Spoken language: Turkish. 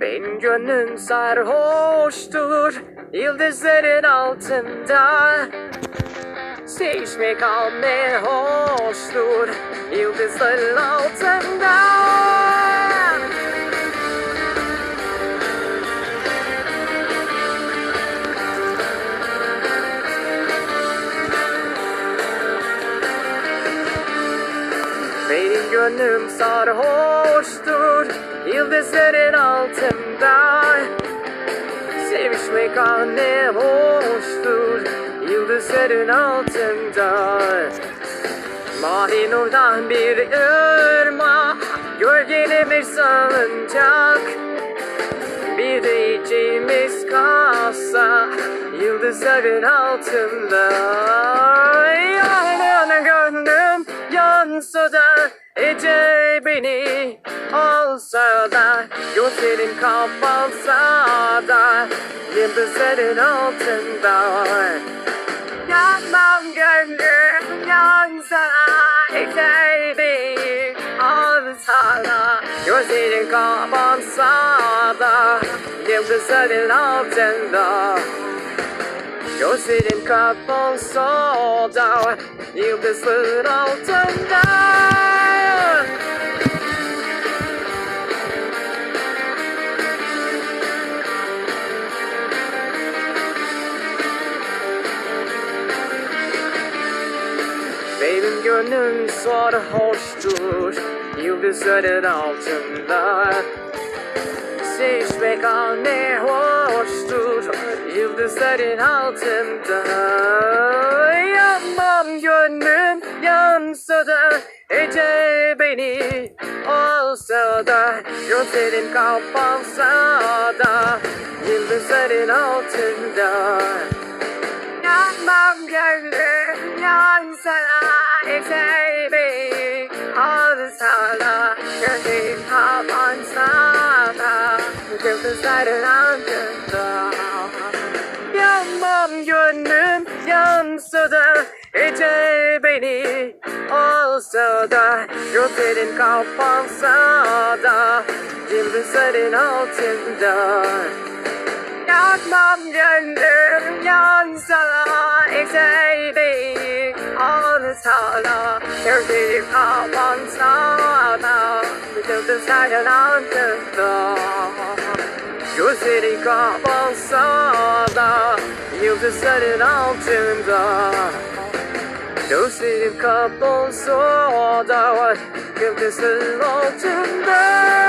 Benim gönlüm sarhoştur Yıldızların altında. Sevişmek al ne hoştur Yıldızların altında gönlüm sarhoştur Yıldızların altında. Sevişmek ah hoştur Yıldızların altında. Mavi nurdan bir ırmak Gölgeli bir Bir de içimiz kalsa Yıldızların altında Ece beni alsa da Gözlerim kapansa da Yıldızların altında. Yanmam gönlüm yansa Ece beni alsa da Gözlerim kapansa da Yıldızların altında. Gözlerim kapansa da Yıldızların altında gönlüm sarhoştur Yıldızların altında. Sevişmek ah ne hoştur Yıldızların altında. Yanmam gönlüm yansa da Ece beni olsa da Gözlerim kapansa da Yıldızların altında Yanmam gönlüm yansa da Ece beni olsa da Gözlerim kapansa da Yıldızların altında. Yanmam gönlüm yansa da Ece beni. Olsa da Gözlerin kapansa da Yıldızların altında Yanmam gönlüm yansa da Ece beni olsa da Gözlerim kapansa da Yıldızların altında Gözleri kapansa da Yıldızların altında. Gözlerim kapansa da Yıldızların altında